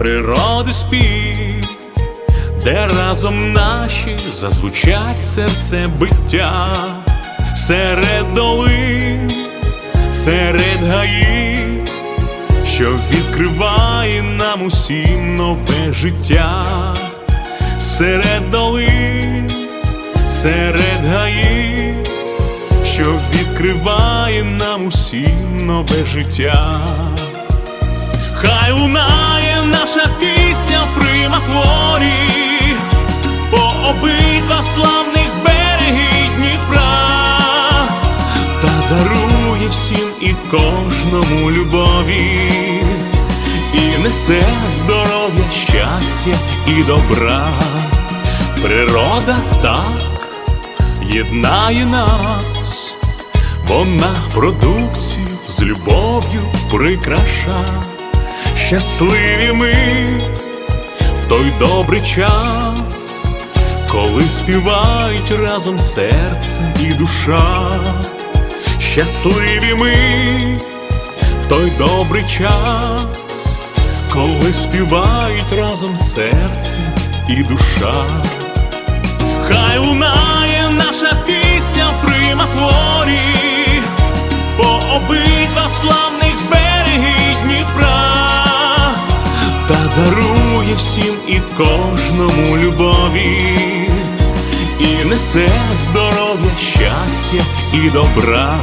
природи спів, де разом наші зазвучать серце биття, серед долин, серед гаїв, що відкриває нам усім нове життя, серед долин, серед гаїв, що відкриває нам усім нове життя. Кожному любові, і несе здоров'я, щастя і добра. Природа так єднає нас, вона продукцію з любов'ю прикраша. Щасливі ми в той добрий час, коли співають разом серце і душа. Щасливі ми. В той добрий час, коли співають разом серце і душа. Хай лунає наша пісня в примафлорі по обидва славних береги Дніпра, та дарує всім і кожному любові, і несе здоров'я, щастя і добра.